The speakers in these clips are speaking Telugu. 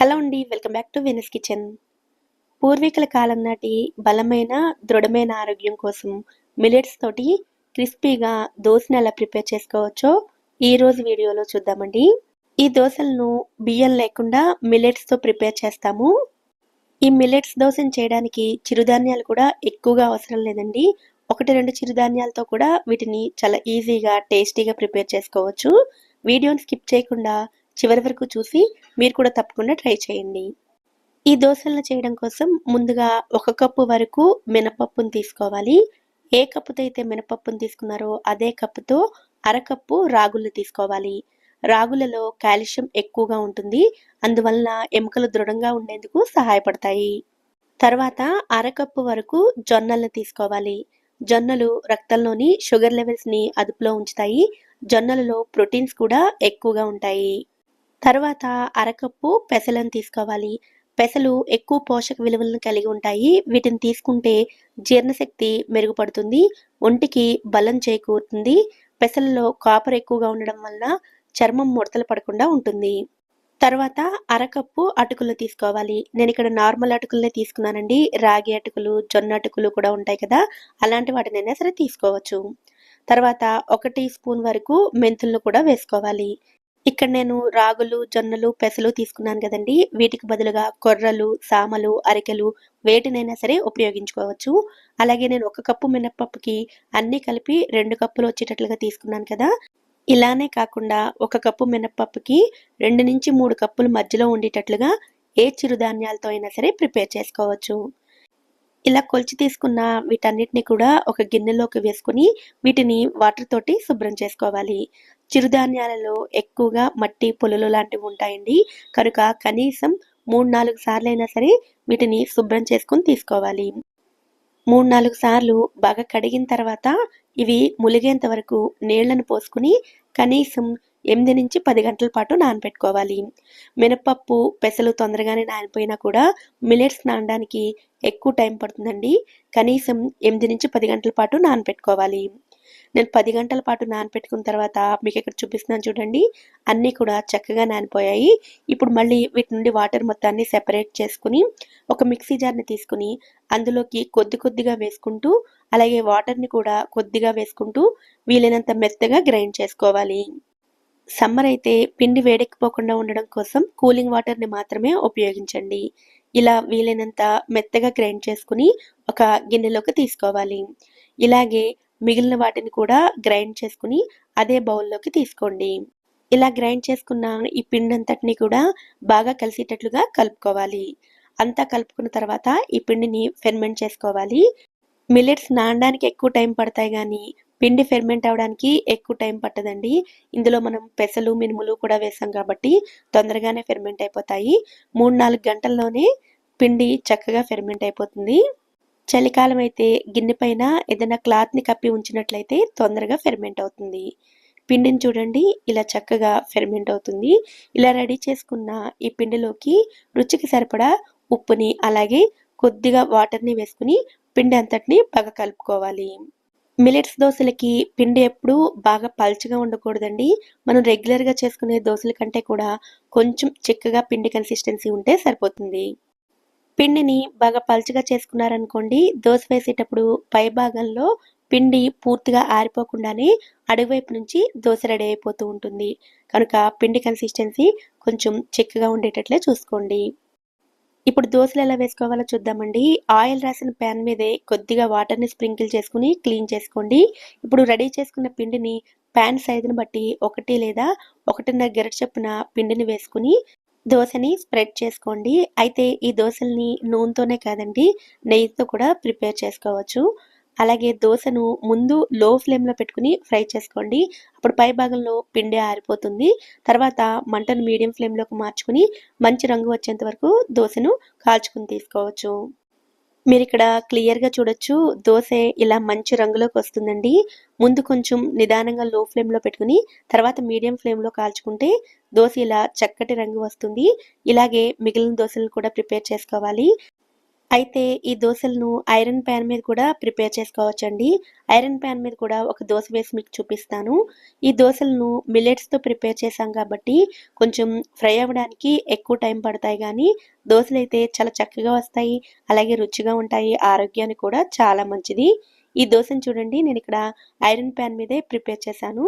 హలో అండి welcome back to Venus kitchen. పూర్వీకుల కాలం నాటి బలమైన దృఢమైన ఆరోగ్యం కోసం మిలెట్స్ తోటి క్రిస్పీగా దోశను ఎలా ప్రిపేర్ చేసుకోవచ్చో ఈ రోజు వీడియోలో చూద్దామండి. ఈ దోశలను బియ్యం లేకుండా మిలెట్స్తో ప్రిపేర్ చేస్తాము. ఈ మిలెట్స్ దోశను చేయడానికి చిరుధాన్యాలు కూడా ఎక్కువగా అవసరం లేదండి. ఒకటి రెండు చిరుధాన్యాలతో కూడా వీటిని చాలా ఈజీగా టేస్టీగా ప్రిపేర్ చేసుకోవచ్చు. వీడియోని స్కిప్ చేయకుండా చివరి వరకు చూసి మీరు కూడా తప్పకుండా ట్రై చేయండి. ఈ దోశలను చేయడం కోసం ముందుగా ఒక కప్పు వరకు మినపప్పును తీసుకోవాలి. ఏ కప్పుతో అయితే మినపప్పును తీసుకున్నారో అదే కప్పుతో అరకప్పు రాగులు తీసుకోవాలి. రాగులలో కాల్షియం ఎక్కువగా ఉంటుంది. అందువల్ల ఎముకలు దృఢంగా ఉండేందుకు సహాయపడతాయి. తర్వాత అరకప్పు వరకు జొన్నలను తీసుకోవాలి. జొన్నలు రక్తంలోని షుగర్ లెవెల్స్ని అదుపులో ఉంచుతాయి. జొన్నలలో ప్రోటీన్స్ కూడా ఎక్కువగా ఉంటాయి. తర్వాత అరకప్పు పెసలను తీసుకోవాలి. పెసలు ఎక్కువ పోషక విలువలను కలిగి ఉంటాయి. వీటిని తీసుకుంటే జీర్ణశక్తి మెరుగుపడుతుంది. ఒంటికి బలం చేకూరుతుంది. పెసలలో కాపర్ ఎక్కువగా ఉండడం వల్ల చర్మం ముడతలు పడకుండా ఉంటుంది. తర్వాత అరకప్పు అటుకులు తీసుకోవాలి. నేను ఇక్కడ నార్మల్ అటుకులనే తీసుకున్నానండి. రాగి అటుకులు జొన్న అటుకులు కూడా ఉంటాయి కదా అలాంటి వాటినైనా సరే తీసుకోవచ్చు. తర్వాత ఒక టీ స్పూన్ వరకు మెంతులను కూడా వేసుకోవాలి. ఇక్కడ నేను రాగులు జొన్నలు పెసలు తీసుకున్నాను కదండి. వీటికి బదులుగా కొర్రలు సామలు అరికెలు వేటినైనా సరే ఉపయోగించుకోవచ్చు. అలాగే నేను ఒక కప్పు మినప్పప్పుకి అన్నీ కలిపి రెండు కప్పులు వచ్చేటట్లుగా తీసుకున్నాను కదా. ఇలానే కాకుండా ఒక కప్పు మినప్పప్పుకి రెండు నుంచి మూడు కప్పులు మధ్యలో ఉండేటట్లుగా ఏ చిరుధాన్యాలతో అయినా సరే ప్రిపేర్ చేసుకోవచ్చు. ఇలా కొలిచి తీసుకున్న వీటన్నిటిని కూడా ఒక గిన్నెలోకి వేసుకుని వీటిని వాటర్ తోటి శుభ్రం చేసుకోవాలి. చిరుధాన్యాలలో ఎక్కువగా మట్టి పొలలు లాంటివి ఉంటాయండి. కనుక కనీసం మూడు నాలుగు సార్లు అయినా సరే వీటిని శుభ్రం చేసుకుని తీసుకోవాలి. మూడు నాలుగు సార్లు బాగా కడిగిన తర్వాత ఇవి ములిగేంత వరకు నీళ్ళను పోసుకుని కనీసం ఎనిమిది నుంచి పది గంటల పాటు నానబెట్టుకోవాలి. మినపప్పు పెసలు తొందరగానే నానిపోయినా కూడా మిలెట్స్ నానడానికి ఎక్కువ టైం పడుతుందండి. కనీసం ఎనిమిది నుంచి పది గంటల పాటు నానబెట్టుకోవాలి. నేను పది గంటల పాటు నానపెట్టుకున్న తర్వాత మీకు ఇక్కడ చూపిస్తున్నాను చూడండి. అన్నీ కూడా చక్కగా నానిపోయాయి. ఇప్పుడు మళ్ళీ వీటి నుండి వాటర్ మొత్తాన్ని సెపరేట్ చేసుకుని ఒక మిక్సీ జార్ని తీసుకుని అందులోకి కొద్ది కొద్దిగా వేసుకుంటూ అలాగే వాటర్ని కూడా కొద్దిగా వేసుకుంటూ వీలైనంత మెత్తగా గ్రైండ్ చేసుకోవాలి. సమ్మర్ అయితే పిండి వేడెక్కిపోకుండా ఉండడం కోసం కూలింగ్ వాటర్ని మాత్రమే ఉపయోగించండి. ఇలా వీలైనంత మెత్తగా గ్రైండ్ చేసుకుని ఒక గిన్నెలోకి తీసుకోవాలి. ఇలాగే మిగిలిన వాటిని కూడా గ్రైండ్ చేసుకుని అదే బౌల్లోకి తీసుకోండి. ఇలా గ్రైండ్ చేసుకున్న ఈ పిండి అంతటిని కూడా బాగా కలిసేటట్లుగా కలుపుకోవాలి. అంతా కలుపుకున్న తర్వాత ఈ పిండిని ఫెర్మెంట్ చేసుకోవాలి. మిల్లెట్స్ నానడానికి ఎక్కువ టైం పడతాయి కానీ పిండి ఫెర్మెంట్ అవడానికి ఎక్కువ టైం పట్టదండి. ఇందులో మనం పెసలు మినుములు కూడా వేసాం కాబట్టి తొందరగానే ఫెర్మెంట్ అయిపోతాయి. మూడు నాలుగు గంటల్లోనే పిండి చక్కగా ఫెర్మెంట్ అయిపోతుంది. చలికాలం అయితే గిన్నె పైన ఏదైనా క్లాత్ని కప్పి ఉంచినట్లయితే తొందరగా ఫెర్మెంట్ అవుతుంది. పిండిని చూడండి ఇలా చక్కగా ఫెర్మెంట్ అవుతుంది. ఇలా రెడీ చేసుకున్న ఈ పిండిలోకి రుచికి సరిపడా ఉప్పుని అలాగే కొద్దిగా వాటర్ని వేసుకుని పిండి అంతటిని బాగా కలుపుకోవాలి. మిలెట్స్ దోశలకి పిండి ఎప్పుడు బాగా పల్చగా ఉండకూడదండి. మనం రెగ్యులర్గా చేసుకునే దోశల కంటే కూడా కొంచెం చిక్కగా పిండి కన్సిస్టెన్సీ ఉంటే సరిపోతుంది. పిండిని బాగా పల్చగా చేసుకున్నారనుకోండి దోశ వేసేటప్పుడు పై భాగంలో పిండి పూర్తిగా ఆరిపోకుండానే అడుగువైపు నుంచి దోశ రెడీ అయిపోతూ ఉంటుంది. కనుక పిండి కన్సిస్టెన్సీ కొంచెం చిక్కగా ఉండేటట్లే చూసుకోండి. ఇప్పుడు దోశలు ఎలా వేసుకోవాలో చూద్దామండి. ఆయిల్ రాసిన ప్యాన్ మీదే కొద్దిగా వాటర్ని స్ప్రింకిల్ చేసుకుని క్లీన్ చేసుకోండి. ఇప్పుడు రెడీ చేసుకున్న పిండిని ప్యాన్ సైజుని బట్టి ఒకటి లేదా ఒకటిన్నర గెరటి చొప్పున పిండిని వేసుకుని దోశని స్ప్రెడ్ చేసుకోండి. అయితే ఈ దోశల్ని నూనెతోనే కాదండి నెయ్యితో కూడా ప్రిపేర్ చేసుకోవచ్చు. అలాగే దోశను ముందు లో ఫ్లేమ్లో పెట్టుకుని ఫ్రై చేసుకోండి. అప్పుడు పై భాగంలో పిండి ఆరిపోతుంది. తర్వాత మంటను మీడియం ఫ్లేమ్లోకి మార్చుకుని మంచి రంగు వచ్చేంత వరకు దోశను కాల్చుకుని తీసుకోవచ్చు. మీరు ఇక్కడ క్లియర్గా చూడొచ్చు. దోశ ఇలా మంచి రంగులోకి వస్తుందండి. ముందు కొంచెం నిదానంగా లో ఫ్లేమ్లో పెట్టుకుని తర్వాత మీడియం ఫ్లేమ్లో కాల్చుకుంటే దోశ ఇలా చక్కటి రంగు వస్తుంది. ఇలాగే మిగిలిన దోశలను కూడా ప్రిపేర్ చేసుకోవాలి. అయితే ఈ దోశలను ఐరన్ ప్యాన్ మీద కూడా ప్రిపేర్ చేసుకోవచ్చండి. ఐరన్ ప్యాన్ మీద కూడా ఒక దోశ వేసి మీకు చూపిస్తాను. ఈ దోశలను మిల్లెట్స్తో ప్రిపేర్ చేశాం కాబట్టి కొంచెం ఫ్రై అవ్వడానికి ఎక్కువ టైం పడతాయి కానీ దోశలు అయితే చాలా చక్కగా వస్తాయి. అలాగే రుచిగా ఉంటాయి. ఆరోగ్యానికి కూడా చాలా మంచిది. ఈ దోశను చూడండి. నేను ఇక్కడ ఐరన్ ప్యాన్ మీదే ప్రిపేర్ చేశాను.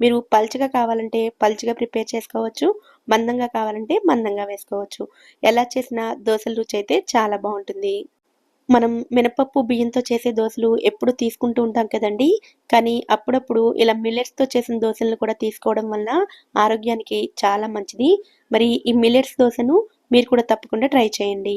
మీరు పల్చగా కావాలంటే పల్చగా ప్రిపేర్ చేసుకోవచ్చు మందంగా కావాలంటే మందంగా వేసుకోవచ్చు. ఎలా చేసిన దోశల రుచి అయితే చాలా బాగుంటుంది. మనం మినపప్పు బియ్యంతో చేసే దోశలు ఎప్పుడు తీసుకుంటూ ఉంటాం కదండి. కానీ అప్పుడప్పుడు ఇలా మిల్లెట్స్తో చేసిన దోశలను కూడా తీసుకోవడం వల్ల ఆరోగ్యానికి చాలా మంచిది. మరి ఈ మిల్లెట్స్ దోశను మీరు కూడా తప్పకుండా ట్రై చేయండి.